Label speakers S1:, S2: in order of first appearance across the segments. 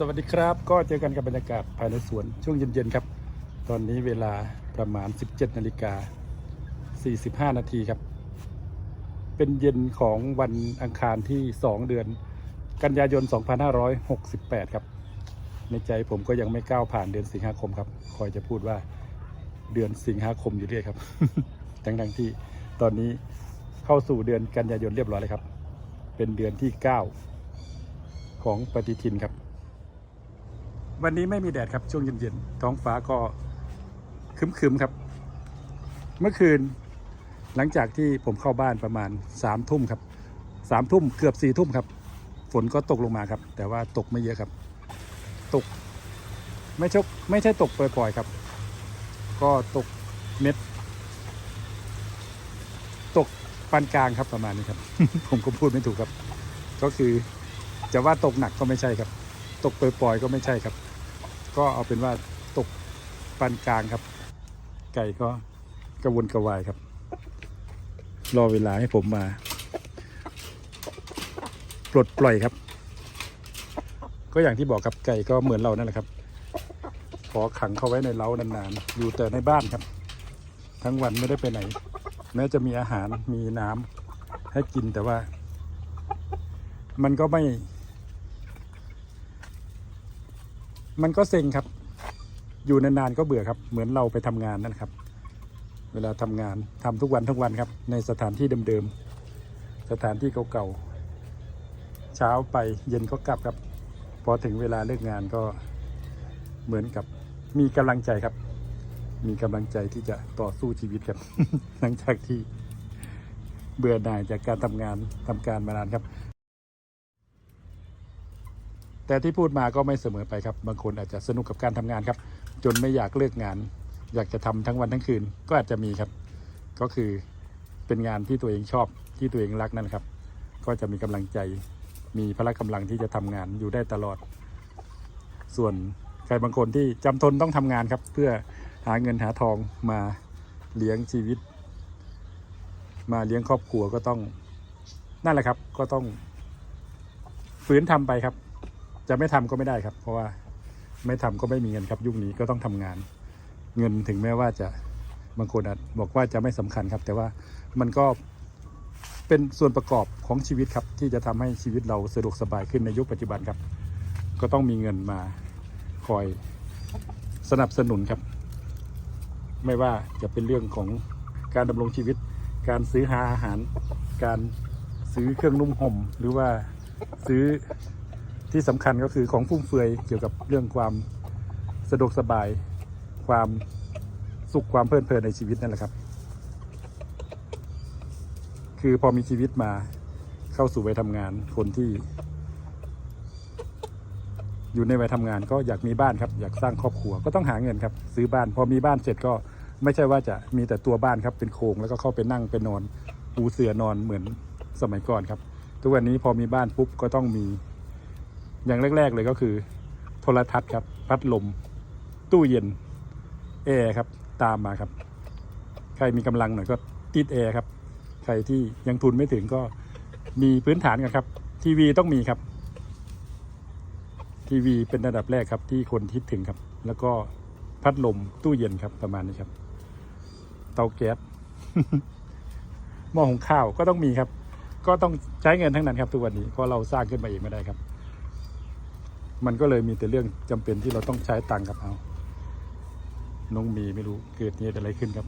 S1: สวัสดีครับ ก็เจอกันกับบรรยากาศภายในสวนช่วงเย็นๆครับ ตอนนี้เวลาประมาณ 17นาฬิกา45นาทีครับ เป็นเย็นของวันอังคารที่ 2 เดือน กันยายน 2568 ครับ ในใจผมก็ยังไม่ก้าวผ่านเดือนสิงหาคมครับ คอยจะพูดว่าเดือนสิงหาคมอยู่เรื่อยครับทั้งๆที่ตอนนี้เข้าสู่เดือนกันยายนเรียบร้อยเลยครับ เป็นเดือนที่ 9 ของปฏิทินครับ วันนี้ไม่มีแดดครับ ช่วงเย็นๆ ท้องฟ้าก็ครึมๆครับ เมื่อคืนหลังจากที่ผมเข้าบ้านประมาณสามทุ่มครับสามทุ่มเกือบสี่ทุ่มครับ ฝนก็ตกลงมาครับ แต่ว่าตกไม่เยอะครับ ตก ไม่ช่ไม่ใช่ตกปล่อยๆครับ ก็ตกเม็ด ตกปานกลางครับประมาณนี้ครับ ผมก็พูดไม่ถูกครับ ก็คือจะว่าตกหนักก็ไม่ใช่ครับ ตกปล่อยๆก็ไม่ใช่ครับ ก็เอาเป็นว่าตกปานกลางครับ ไก่ก็กระวนกระวายครับ รอเวลาให้ผมมา ปลดปล่อยครับ ก็อย่างที่บอกครับไก่ก็เหมือนเรานั่นแหละครับ ขอขังเข้าไว้ในเล้านานๆ อยู่แต่ในบ้านครับ ทั้งวันไม่ได้ไปไหน แม้จะมีอาหารมีน้ำให้กินแต่ว่า มันก็ไม่ มันก็เซ็งครับ อยู่นานๆก็เบื่อครับ เหมือนเราไปทำงานนั่นครับ เวลาทำงานทำทุกวันทุกวันครับ ในสถานที่เดิมๆ สถานที่เก่าๆ เช้าไปเย็นก็กลับครับ พอถึงเวลาเลิกงานก็เหมือนกับมีกำลังใจครับ มีกำลังใจที่จะต่อสู้ชีวิตครับ หลังจากที่เบื่อหน่ายจากการทำงานทำการมานานครับ แต่ที่พูดมาก็ไม่เสมอไปครับ บางคนอาจจะสนุกกับการทำงานครับ จนไม่อยากเลิกงาน อยากจะทำทั้งวันทั้งคืนก็อาจจะมีครับ ก็คือเป็นงานที่ตัวเองชอบที่ตัวเองรักนั่นครับ ก็จะมีกำลังใจมีพละกำลังที่จะทำงานอยู่ได้ตลอด ส่วนใครบางคนที่จำทนต้องทำงานครับ เพื่อหาเงินหาทองมาเลี้ยงชีวิต มาเลี้ยงครอบครัวก็ต้องนั่นแหละครับ ก็ต้องฝืนทำไปครับ จะไม่ทำก็ไม่ได้ครับ เพราะว่าไม่ทำก็ไม่มีเงินครับยุคนี้ก็ต้องทำงาน เงินถึงแม้ว่าจะบางคนอาจบอกว่าจะไม่สำคัญครับ แต่ว่ามันก็เป็นส่วนประกอบของชีวิตครับ ที่จะทำให้ชีวิตเราสะดวกสบายขึ้นในยุคปัจจุบันครับ ก็ต้องมีเงินมาคอยสนับสนุนครับ ไม่ว่าจะเป็นเรื่องของการดำรงชีวิต การซื้อหาอาหาร การซื้อเครื่องนุ่มห่มหรือว่าซื้อ ที่สำคัญก็คือของฟุ่มเฟือยเกี่ยวกับเรื่องความสะดวกสบาย ความสุขความเพลิดเพลินในชีวิตนั่นแหละครับ คือพอมีชีวิตมาเข้าสู่วัยทำงานคนที่ อยู่ในวัยทำงานก็อยากมีบ้านครับ อยากสร้างครอบครัวก็ต้องหาเงินครับ ซื้อบ้าน พอมีบ้านเสร็จก็ไม่ใช่ว่าจะมีแต่ตัวบ้านครับเป็นโครงแล้วก็เข้าไปนั่งไปนอนปูเสือนอนเหมือนสมัยก่อนครับ ทุกวันนี้พอมีบ้านปุ๊บก็ต้องมี อย่างแรก ๆ เลยก็คือ โทรทัศน์ครับ พัดลม ตู้เย็นแอร์ครับ ตามมาครับ ใครมีกำลังหน่อยก็ติดแอร์ครับ ใครที่ยังทุนไม่ถึงก็มีพื้นฐานกันครับ ทีวีต้องมีครับทีวีเป็นระดับแรกครับที่คนคิดถึงครับ แล้วก็พัดลมตู้เย็นครับประมาณนี้ครับ เตาแก๊สหม้อหุงข้าวก็ต้องมีครับ ก็ต้องใช้เงินทั้งนั้นครับทุกวันนี้เพราะเราสร้างขึ้นมาเองไม่ได้ครับ มันก็เลยมีแต่เรื่องจำเป็นที่เราต้องใช้ตังค์ครับเอาน้องมีไม่รู้เกิดเหตุอะไรขึ้นครับ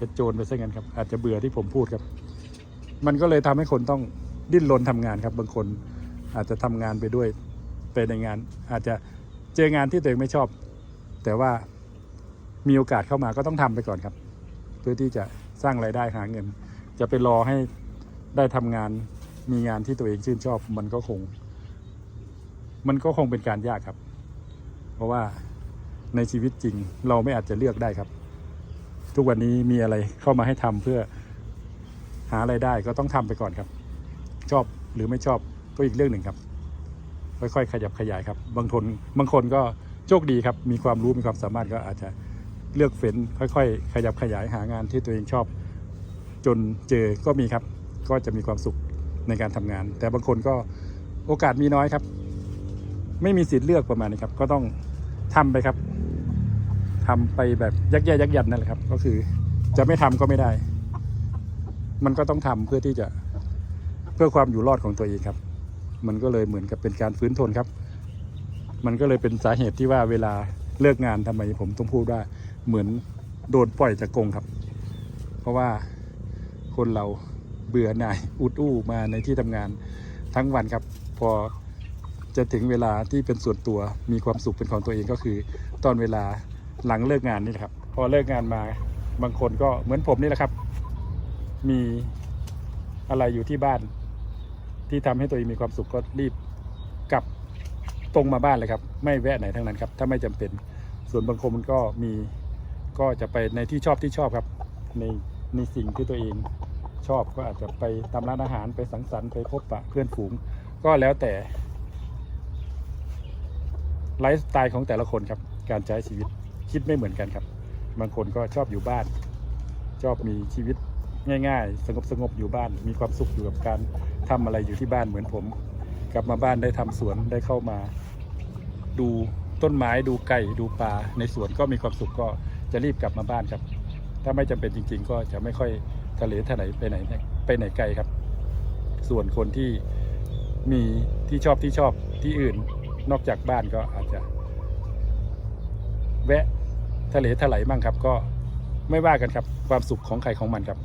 S1: กระโจนไปซะงั้นครับ อาจจะเบื่อที่ผมพูดครับ มันก็เลยทำให้คนต้องดิ้นรนทำงานครับ บางคนอาจจะทำงานไปด้วยไปในงาน อาจจะเจองานที่ตัวเองไม่ชอบ แต่ว่ามีโอกาสเข้ามาก็ต้องทำไปก่อนครับ เพื่อที่จะสร้างรายได้หาเงิน จะไปรอให้ได้ทำงานมีงานที่ตัวเองชื่นชอบ มันก็คง มันก็คงเป็นการยากครับ เพราะว่าในชีวิตจริงเราไม่อาจจะเลือกได้ครับ ทุกวันนี้มีอะไรเข้ามาให้ทำเพื่อหาไรายได้ก็ต้องทำไปก่อนครับ ชอบหรือไม่ชอบก็อีกเรื่องหนึ่งครับ ค่อยๆขยับขยายครับ บางคนบางคนก็โชคดีครับ มีความรู้มีความสามารถก็อาจจะเลือกเฟ้นค่อยๆ ขยับขยายหางานที่ตัวเองชอบ จนเจอก็มีครับ ก็จะมีความสุขในการทำงาน แต่บางคนก็โอกาสมีน้อยครับ ไม่มีสิทธิ์เลือกประมาณนี้ครับ ก็ต้องทำไปครับทำไปแบบยักแย่ยักยันนั่นแหละครับ ก็คือจะไม่ทำก็ไม่ได้ มันก็ต้องทำเพื่อที่จะเพื่อความอยู่รอดของตัวเองครับ มันก็เลยเหมือนกับเป็นการฟื้นทนครับ มันก็เลยเป็นสาเหตุที่ว่าเวลาเลิกงานทำไมผมต้องพูดว่าเหมือนโดนปล่อยจากกรงครับ เพราะว่าคนเราเบื่อหน่ายอุดอู้มาในที่ทำงานทั้งวันครับ พอ จะถึงเวลาที่เป็นส่วนตัวมีความสุขเป็นของตัวเองก็คือ ตอนเวลาหลังเลิกงานนี่แหละครับ พอเลิกงานมาบางคนก็เหมือนผมนี่แหละครับ มีอะไรอยู่ที่บ้าน ที่ทำให้ตัวเองมีความสุขก็รีบกลับตรงมาบ้านเลยครับ ไม่แวะไหนทั้งนั้นครับ ถ้าไม่จำเป็นส่วนบางคนมันก็มีก็จะไปในที่ชอบที่ชอบครับ ในในสิ่งที่ตัวเองชอบก็อาจจะไปตามร้านอาหารไปสังสรรค์ไปพบปะเพื่อนฝูง ก็แล้วแต่ ไลฟ์สไตล์ของแต่ละคนครับ การใช้ชีวิตคิดไม่เหมือนกันครับ บางคนก็ชอบอยู่บ้าน ชอบมีชีวิตง่าย ๆ สงบสงบๆอยู่บ้าน มีความสุขอยู่กับการทำอะไรอยู่ที่บ้านเหมือนผม กลับมาบ้านได้ทำสวนได้เข้ามา ดูต้นไม้ดูไก่ดูปลาในสวนก็มีความสุขก็จะรีบกลับมาบ้านครับ ถ้าไม่จำเป็นจริง ๆ ก็จะไม่ค่อยทะเลทะไหนไปไหนไปไหนไกลครับ ส่วนคนที่มีที่ชอบที่ชอบที่อื่น นอกจากบ้านก็อาจจะแวะทะเลถลายมั่งครับ ก็ไม่ว่ากันครับความสุขของใครของมันครับ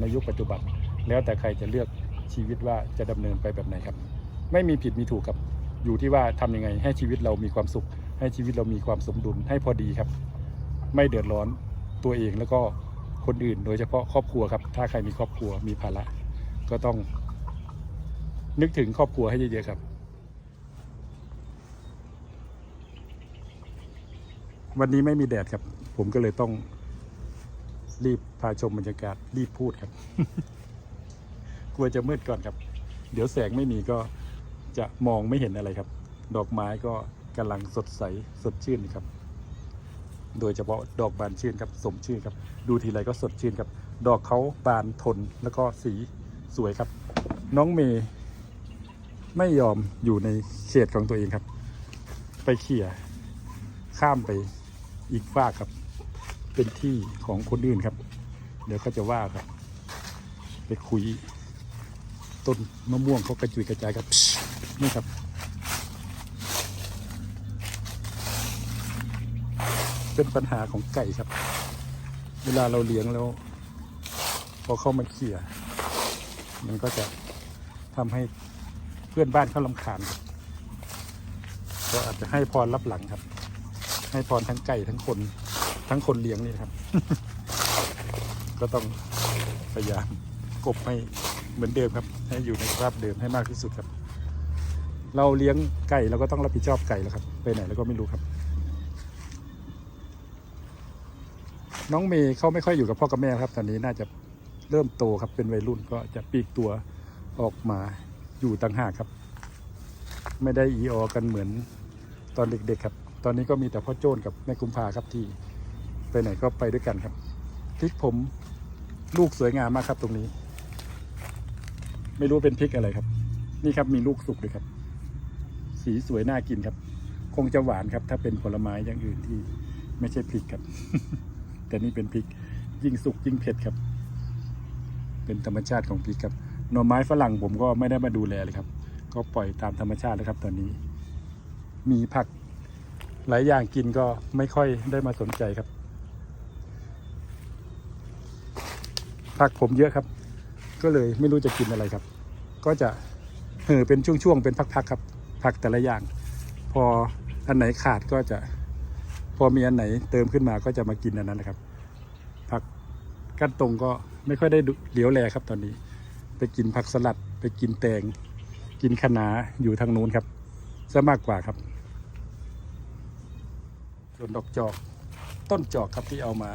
S1: ในยุคปัจจุบัน แล้วแต่ใครจะเลือกชีวิตว่าจะดำเนินไปแบบไหนครับ ไม่มีผิดมีถูกครับ อยู่ที่ว่าทำยังไง ให้ชีวิตเรามีความสุข ให้ชีวิตเรามีความสมดุลให้พอดีครับ ไม่เดือดร้อนตัวเองแล้วก็คนอื่น โดยเฉพาะครอบครัวครับ ถ้าใครมีครอบครัวมีภาระก็ต้องนึกถึงครอบครัวให้เยอะๆครับ วันนี้ไม่มีแดดครับ ผมก็เลยต้องรีบพาชมบรรยากาศรีบพูดครับ กลัวจะมืดก่อนครับ เดี๋ยวแสงไม่มีก็จะมองไม่เห็นอะไรครับ ดอกไม้ก็กำลังสดใสสดชื่นครับ โดยเฉพาะดอกบานชื่นครับสมชื่นครับ ดูทีไรก็สดชื่นครับ ดอกเขาบานทนแล้วก็สีสวยครับ น้องเมย์ไม่ยอมอยู่ในเขตของตัวเองครับ ไปเขี่ยข้ามไป อีกฝากครับ เป็นที่ของคนอื่นครับ เดี๋ยวเขาจะว่าครับ ไปคุยต้นมะม่วงเขากระจุยกระจายครับนี่ครับเป็นปัญหาของไก่ครับ เวลาเราเลี้ยงแล้ว พอเข้ามาเขี่ย มันก็จะทำให้เพื่อนบ้านเขาลำคาญก็อาจจะให้พรรับหลังครับ ให้พรทั้งไก่ทั้งคน ทั้งคนเลี้ยงนี่ครับ ก็ต้องพยายามกบให้เหมือนเดิมครับ ให้อยู่ในสภาพเดิมให้มากที่สุดครับ เราเลี้ยงไก่เราก็ต้องรับผิดชอบไก่แล้วครับ ไปไหนแล้วก็ไม่รู้ครับ น้องเมย์เขาไม่ค่อยอยู่กับพ่อกับแม่ครับ ตอนนี้น่าจะเริ่มโตครับเป็นวัยรุ่นก็จะปีกตัวออกมาอยู่ต่างหากครับ ไม่ได้อีออกันเหมือนตอนเด็กๆครับ ตอนนี้ก็มีแต่พ่อโจ้นกับแม่กุมภาครับที่ไปไหนก็ไปด้วยกันครับพริกผมลูกสวยงามมากครับตรงนี้ ไม่รู้เป็นพริกอะไรครับ นี่ครับมีลูกสุกเลยครับ สีสวยน่ากินครับ คงจะหวานครับ ถ้าเป็นผลไม้อย่างอื่นที่ไม่ใช่พริกครับ แต่นี่เป็นพริกยิ่งสุกยิ่งเผ็ดครับ เป็นธรรมชาติของพริกครับหน่อไม้ฝรั่งผมก็ไม่ได้มาดูแลเลยครับ ก็ปล่อยตามธรรมชาติแล้วครับ ตอนนี้ มีผัก หลายอย่างกินก็ไม่ค่อยได้มาสนใจครับผักผมเยอะครับ ก็เลยไม่รู้จะกินอะไรครับ ก็จะเห่อเป็นช่วงๆเป็นพักๆครับ ผักแต่ละอย่าง พออันไหนขาดก็จะ พอมีอันไหนเติมขึ้นมาก็จะมากินอันนั้นนะครับ ผักกั้นตรงก็ไม่ค่อยได้เหลียวแลครับตอนนี้ ไปกินผักสลัด ไปกินแตง กินคะน้าอยู่ทางนู้นครับซะมากกว่าครับ ส่วนดอกจอกต้นจอกครับที่เอามา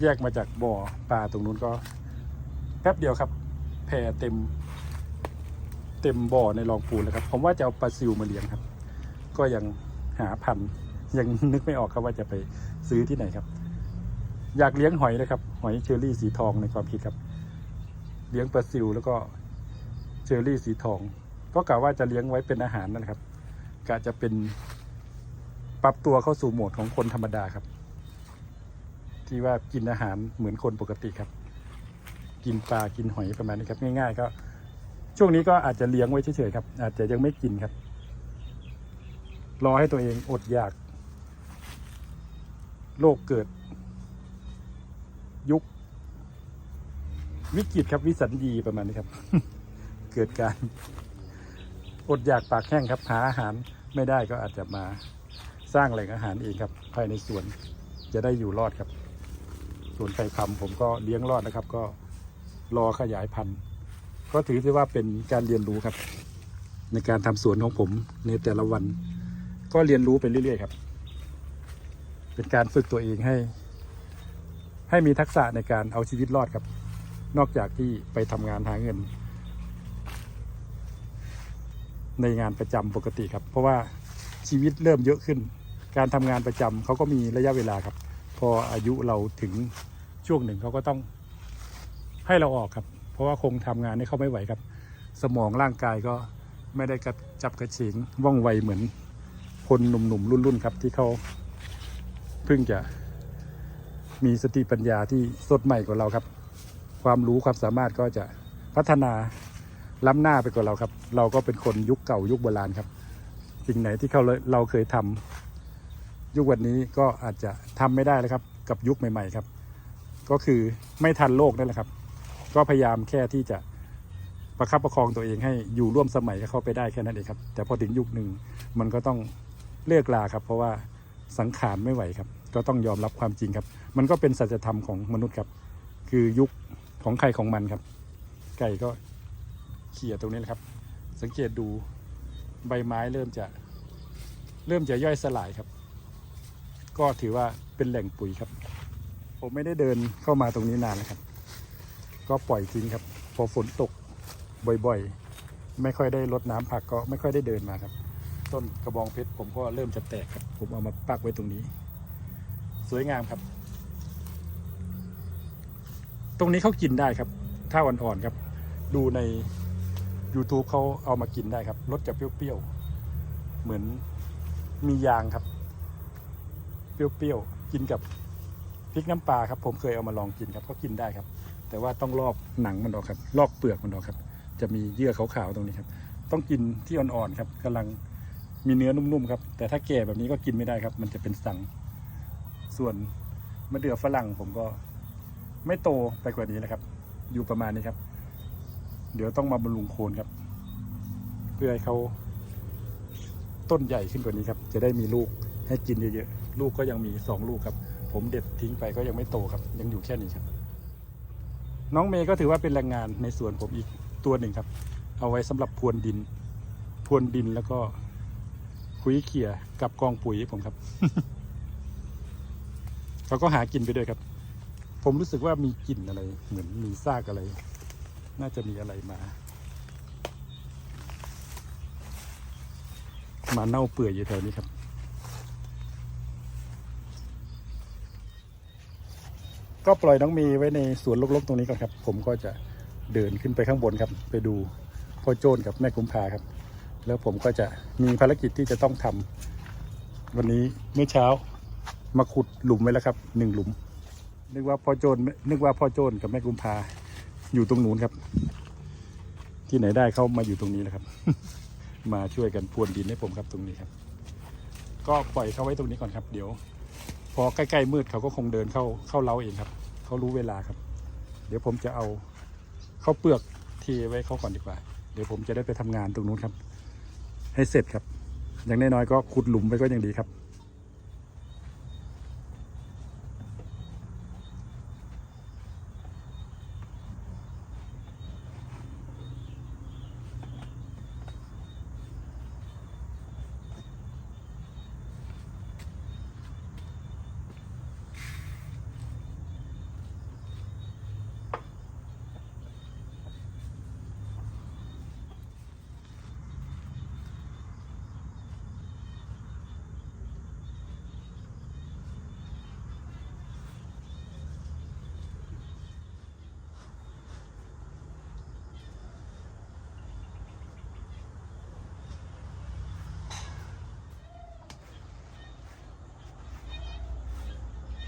S1: แยกมาจากบ่อปลาตรงนู้นก็แป๊บเดียวครับแผ่เต็ม เต็มบ่อในรองปูนเลยครับ ผมว่าจะเอาปลาซิวมาเลี้ยงครับ ก็ยังหาพันธุ์ยังนึกไม่ออกครับว่าจะไปซื้อที่ไหนครับ อยากเลี้ยงหอยนะครับ หอยเชอรี่สีทองในความคิดครับ เลี้ยงปลาซิวแล้วก็เชอรี่สีทอง ก็กะว่าจะเลี้ยงไว้เป็นอาหารนั่นแหละครับกะจะเป็น ปรับตัวเข้าสู่โหมดของคนธรรมดาครับ ที่ว่ากินอาหารเหมือนคนปกติครับ กินปลากินหอยประมาณนี้ครับง่าย ๆ ก็ ช่วงนี้ก็อาจจะเลี้ยงไว้เฉยๆครับ อาจจะยังไม่กินครับ รอให้ตัวเองอดอยากโรคเกิด ยุค วิกฤตครับวิสัญญีประมาณนี้ครับ เกิดการอดอยากปากแห้งครับหาอาหารไม่ได้ก็อาจจะมา สร้างแหล่งอาหารเองครับ ภายในสวนจะได้อยู่รอดครับสวนไข่คำผมก็เลี้ยงรอดนะครับ ก็รอขยายพันธุ์ ก็ถือได้ว่าเป็นการเรียนรู้ครับ ในการทำสวนของผมในแต่ละวัน ก็เรียนรู้ไปเรื่อย ๆ ครับ เป็นการฝึกตัวเองให้ ให้มีทักษะในการเอาชีวิตรอดครับ นอกจากที่ไปทำงานหาเงิน ในงานประจำปกติครับ เพราะว่า ชีวิตเริ่มเยอะขึ้น การทำงานประจำเขาก็มีระยะเวลาครับ พออายุเราถึงช่วงหนึ่งเขาก็ต้องให้เราออกครับ เพราะว่าคงทำงานให้เขาไม่ไหวครับ สมองร่างกายก็ไม่ได้กระจับกระเฉงว่องไวเหมือนคนหนุ่มๆรุ่นๆครับที่เขาเพิ่งจะมีสติปัญญาที่สดใหม่กว่าเราครับ ความรู้ความสามารถก็จะพัฒนาล้ำหน้าไปกว่าเราครับ เราก็เป็นคนยุคเก่ายุคโบราณครับ สิ่งไหนที่เขาเราเคยทำยุควันนี้ก็อาจจะทำไม่ได้แล้วครับ กับยุคใหม่ ๆ ครับ ก็คือไม่ทันโลกนั่นแหละครับ ก็พยายามแค่ที่จะประคับประคองตัวเองให้อยู่ร่วมสมัยกับเขาไปได้แค่นั้นเองครับ แต่พอถึงยุคหนึ่งมันก็ต้องเลิกลาครับ เพราะว่าสังขารไม่ไหวครับ ก็ต้องยอมรับความจริงครับ มันก็เป็นสัจธรรมของมนุษย์ครับ คือยุคของใครของมันครับ ไก่ก็เขี่ยตรงนี้แหละครับ สังเกตดู ใบไม้เริ่มจะเริ่มจะย่อยสลายครับ ก็ถือว่าเป็นแหล่งปุ๋ยครับ ผมไม่ได้เดินเข้ามาตรงนี้นานแล้วครับ ก็ปล่อยทิ้งครับ พอฝนตกบ่อยๆ ไม่ค่อยได้รดน้ำผักก็ไม่ค่อยได้เดินมาครับ ต้นกระบองเพชรผมก็เริ่มจะแตกครับ ผมเอามาปักไว้ตรงนี้ สวยงามครับ ตรงนี้เขากินได้ครับ ถ้าอ่อนๆครับ ดูใน YouTube เขาเอามากินได้ครับรสจะเปรี้ยวๆ เหมือนมียางครับ เปรี้ยวๆ กินกับพริกน้ำปลาครับ ผมเคยเอามาลองกินครับก็กินได้ครับ แต่ว่าต้องลอกหนังมันออกครับ ลอกเปลือกมันออกครับ จะมีเยื่อขาวๆตรงนี้ครับ ต้องกินที่อ่อนๆครับกำลังมีเนื้อนุ่มๆครับ แต่ถ้าแก่แบบนี้ก็กินไม่ได้ครับ มันจะเป็นสัง ส่วนมะเดื่อฝรั่งผมก็ไม่โตไปกว่านี้นะครับ อยู่ประมาณนี้ครับ เดี๋ยวต้องมาบำรุงโคนครับ เพื่อให้เขาต้นใหญ่ขึ้นกว่านี้ครับ จะได้มีลูกให้กินเยอะๆ ลูกก็ยังมีสองลูกครับ ผมเด็ดทิ้งไปก็ยังไม่โตครับ ยังอยู่แค่นี้ครับ น้องเมย์ก็ถือว่าเป็นแรงงานในสวนผมอีกตัวหนึ่งครับ เอาไว้สำหรับพรวนดิน พรวนดินแล้วก็คุยเขี่ยกับกองปุ๋ยผมครับ เขาก็หากินไปด้วยครับ ผมรู้สึกว่ามีกลิ่นอะไร เหมือนมีซากอะไร น่าจะมีอะไรมา มาเน่าเปื่อยอยู่แถวนี้ครับ ก็ปล่อยน้องมีไว้ในสวนรกๆ ตรงนี้ก่อนครับ ผมก็จะเดินขึ้นไปข้างบนครับ ไปดูพ่อโจนกับแม่กุมภาครับ แล้วผมก็จะมีภารกิจที่จะต้องทำวันนี้เมื่อเช้ามาขุดหลุมไว้แล้วครับหนึ่งหลุมนึกว่าพ่อโจนนึกว่าพ่อโจนกับแม่กุมภา อยู่ตรงนู้นครับ ที่ไหนได้เขามาอยู่ตรงนี้แล้วครับ มาช่วยกันพรวนดินให้ผมครับตรงนี้ครับ ก็ปล่อยเขาไว้ตรงนี้ก่อนครับ เดี๋ยว พอใกล้ๆมืดเขาก็คงเดินเข้าเข้าเล้าเองครับเขารู้เวลาครับ เดี๋ยวผมจะเอาข้าวเปลือกเทไว้เขาก่อนดีกว่า เดี๋ยวผมจะได้ไปทำงานตรงนู้นครับ ให้เสร็จครับ อย่างน้อยๆก็ขุดหลุมไปก็ยังดีครับ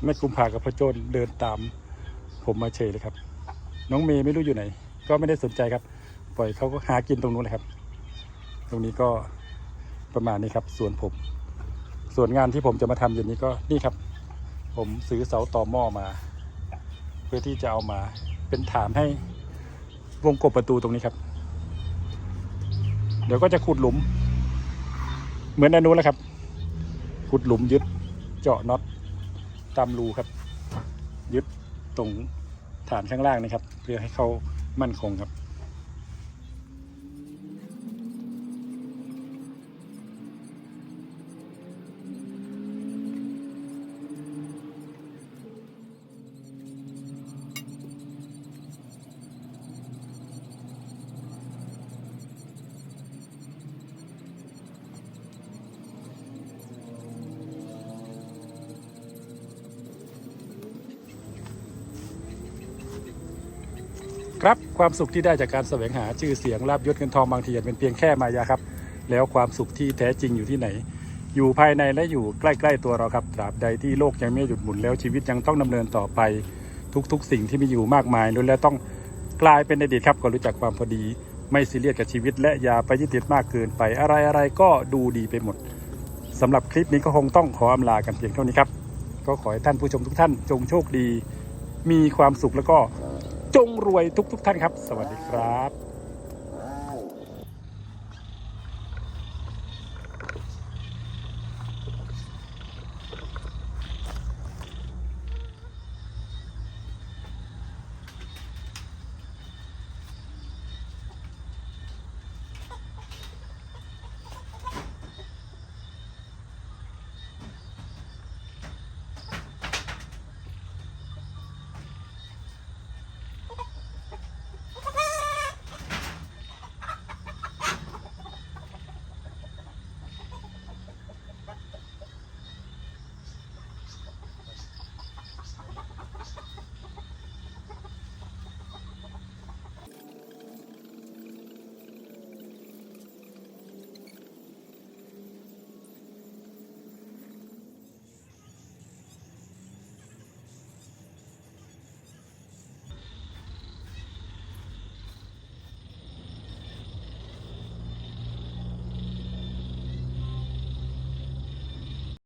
S1: แม่กุมภากับพ่อโจนเดินตาม ผมมาเฉยเลยครับ น้องเมย์ไม่รู้อยู่ไหน ก็ไม่ได้สนใจครับ ปล่อยเขาก็หากินตรงนู้นเลยครับ ตรงนี้ก็ประมาณนี้ครับ ส่วนผม ส่วนงานที่ผมจะมาทำเย็นนี้ก็นี่ครับ ผมซื้อเสาต่อหม้อมา เพื่อที่จะเอามาเป็นฐานให้วงกบประตูตรงนี้ครับ เดี๋ยวก็จะขุดหลุม เหมือนอนุนแหละครับ ขุดหลุมยึดเจาะน็อต ตามรูครับ ยึดตรงฐานข้างล่างนะครับ เพื่อให้เขามั่นคงครับ ครับความสุขที่ได้จากการแสวงหาชื่อเสียงลาบยศเงินทองบางทีอาจเป็นเพียงแค่มายาครับ แล้วความสุขที่แท้จริงอยู่ที่ไหน อยู่ภายในและอยู่ใกล้ๆตัวเราครับตราบใดที่โลกยังไม่หยุดหมุนแล้วชีวิตยังต้องดำเนินต่อไปทุกๆ สิ่งที่มีอยู่มากมายล้วนแล้วต้องกลายเป็นอดีตครับก็รู้จักความพอดี ไม่ซีเรียสกับชีวิต และอย่าไปยึดติดมากเกินไปอะไรอะไรๆก็ดูดีไปหมดสำหรับคลิปนี้ก็คงต้องขออำลากันเพียงเท่านี้ครับ ก็ขอให้ท่านผู้ชมทุกท่านจงโชคดี มีความสุขแล้วก็ จงรวยทุกๆทท่านครับ สวัสดีครับ